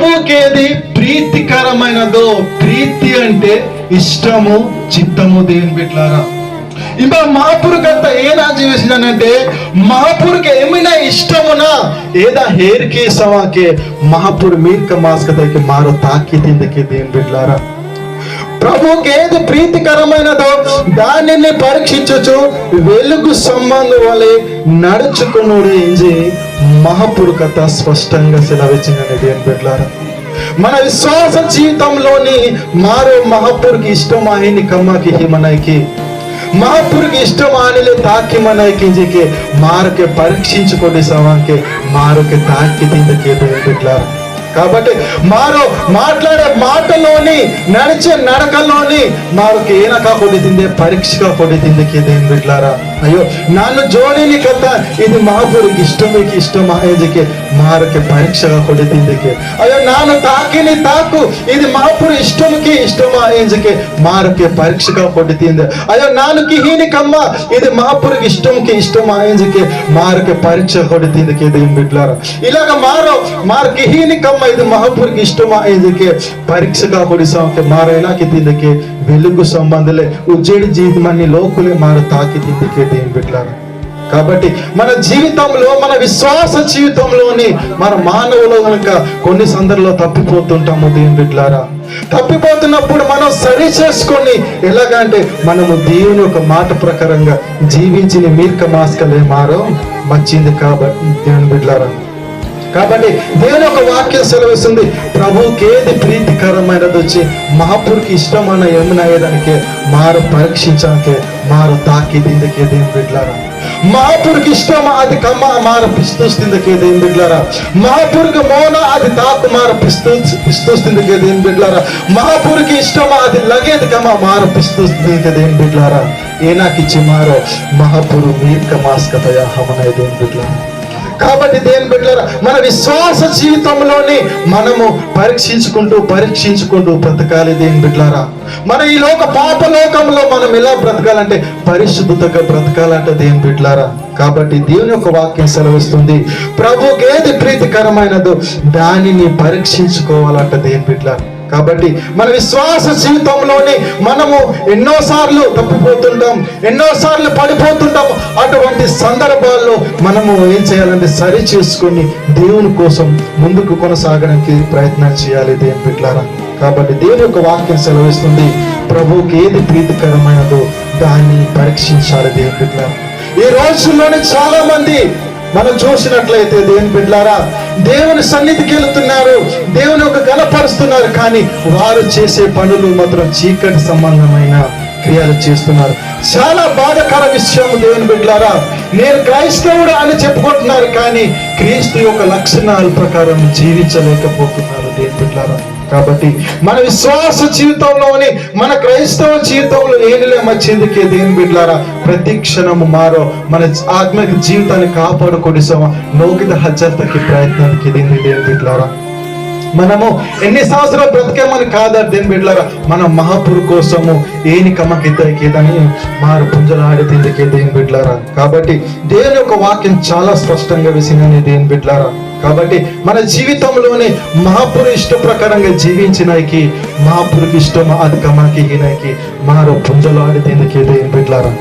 ప్రభుకేది ప్రీతికరమైనదో ప్రీతి అంటే ఇష్టము చిత్తము దేని బిడ్డారా ఇంకా మాపురికంతా ఏనా జీవించినానంటే మాపురికి ఏమైనా ఇష్టమునా ఏదా హేర్ సవాకే మహాపురు మీర్క మాస్క దగ్గరికి మారో తాకి తిందకి దేని బిడ్డారా ప్రభుకి ఏది ప్రీతికరమైనదో దానిని పరీక్షించచ్చు వెలుగు సంబంధం వలె నడుచుకున్నాడు ఏంజి మహాపురు కథ స్పష్టంగా సెలవిచ్చినది దేని బిడ్లారా మన విశ్వాస జీవితంలోని మారో మహాపురుకి ఇష్టం ఆయన్ని కమ్మకి హిమనైకి మహాపురుకి ఇష్టం ఆనిలే తాకి మనకి మారుకే పరీక్షించుకోండి సవాకే మారుకే తాకి తిందకి బిడ్లారా కాబట్టి మారు మాట్లాడే మాటలోని నడిచే నడకలోని మారుకి ఏనక కొడితిందే పరీక్షగా కొడితిందకి దేని బిడ్లారా. అయ్యో నన్ను జోడిని కథ ఇది మహాపురికి ఇష్టమికి ఇష్టం మహేజికి మారుకి పరీక్షగా కొడితిందకి అయ్యో నాను తాకిని తాకు ఇది మాపురు ఇష్టమికి ఇష్టం మహేజికి మారుకి పరీక్షగా కొడితింది అయ్యో నాను కిహీని కమ్మ ఇది మహాపురికి ఇష్టంకి ఇష్టం మహేజికి మారుకి పరీక్ష కొడితిందకి దేని బిడ్లారా. ఇలాగ మారో మారు కిహీని కమ్మ ಇದು ಮಹಾಪುರಿಗೆ ಇಷ್ಟಮ ಇದಕ್ಕೆ ಪರೀಕ್ಷಕ ಹೊಡಿಸೋಕೆ ಮಾರೇನಾಕಿದ್ದಕ್ಕೆ వెలుగు సంబంధలే. ఉజ్జేడి జీవితాన్ని లోకులే మార తాకి తిందికే దేని పెట్టారు కాబట్టి మన జీవితంలో మన విశ్వాస జీవితంలోని మన మానవులు కనుక కొన్ని సందర్భంలో తప్పిపోతుంటాము దేవుని బిడ్లారా తప్పిపోతున్నప్పుడు మనం సరి చేసుకొని ఎలాగంటే మనము దేవుని ఒక మాట ప్రకారంగా జీవించిన మీర్క మాస్కలే మారో మంచింది కాబట్టి దేవుని బిడ్లారా కాబట్టి దేవుని ఒక వాక్యం సెలవిస్తుంది ప్రభుకి ఏది ప్రీతికరమైనది వచ్చి మహాపురికి ఇష్టమైన ఏమైనా అయ్యేదానికి మారు పరీక్షించడానికి మారు తాకి దిందకి దేని బిడ్లారా మహాపురికి ఇష్టం అది కమ్మ మార పిస్తూస్తుందికే దేవుని బిడ్లారా మహాపురికి మౌన అది తాకు మార పిస్తూ పిస్తూస్తుందికే దేవుని బిడ్లారా మహాపురికి ఇష్టమా అది లగేది కమ్మ మార పిస్తూస్తుందికే దేవుని బిడ్లారా ఏనాకిచ్చి మారో మహాపురు మీర్క మాస్కతయా హమనయ దేవుని బిడ్లారా కాబట్టి దేని బిడ్డలారా మన విశ్వాస జీవితంలోని మనము పరీక్షించుకుంటూ పరీక్షించుకుంటూ బ్రతకాలి దేని బిడ్డలారా. మన ఈ లోక పాప లోకంలో మనం ఎలా బ్రతకాలంటే పరిశుద్ధతగా బ్రతకాలంటే దేని బిడ్డలారా. కాబట్టి దేవుని యొక్క వాక్యం సెలవిస్తుంది ప్రభుకేది ప్రీతికరమైనదో దానిని పరీక్షించుకోవాలంట దేని బిడ్డలారా. కాబట్టి మన విశ్వాస జీవితంలోని మనము ఎన్నోసార్లు తప్పిపోతుంటాం ఎన్నోసార్లు పడిపోతుంటాం. అటువంటి సందర్భాల్లో మనము ఏం చేయాలంటే సరి చేసుకొని దేవుని కోసం ముందుకు కొనసాగడానికి ప్రయత్నం చేయాలి దేవుని పెట్టారా కాబట్టి దేవుని యొక్క వాక్యం సెలవిస్తుంది ప్రభువుకి ఏది ప్రీతికరమైనదో దాన్ని పరీక్షించాలి దేవుని బిడ్డలారా ఈ రోజుల్లోనే చాలా మంది మనం చూసినట్లయితే దేవుని బిడ్డలారా దేవుని సన్నిధికి వెళుతున్నారు దేవుని ఒక గణపరుస్తున్నారు కానీ వారు చేసే పనులు మాత్రం చీకటి సంబంధమైన క్రియలు చేస్తున్నారు. చాలా బాధకర విషయం దేవుని బిడ్డలారా నేను క్రైస్తవుడు అని చెప్పుకుంటున్నారు కానీ క్రీస్తు యొక్క లక్షణాల ప్రకారం జీవించలేకపోతున్నారు దేవుని బిడ్డారా కాబట్టి మన విశ్వాస జీవితంలోని మన క్రైస్తవ జీవితంలో ఏనిలే మచ్చేందుకే దేని బిడ్లారా ప్రతి క్షణము మారో మన ఆత్మిక జీవితాన్ని కాపాడుకొని సమ నోకిత హజ్జతకి ప్రయత్నానికి దీన్ని దేని బిడ్డారా మనము ఎన్ని సంవత్సరాలు బ్రతికేమని కాదా దేని బిడ్డారా మన మహాపురు కోసము ఏని కమ్మకిద్దరికేదని మారు పుంజలాడి తిందికే దేని బిడ్లారా? కాబట్టి దేవుని యొక్క వాక్యం చాలా స్పష్టంగా విసినని దేని బిడ్లారా. కాబట్టి మన జీవితంలోనే మహాపురు ఇష్ట ప్రకారంగా జీవించినాకి మహాపురుకి ఇష్టం అది కమాకి ఈయనకి మారు పుంజలాడి దీనికి దేని బిడ్లారా?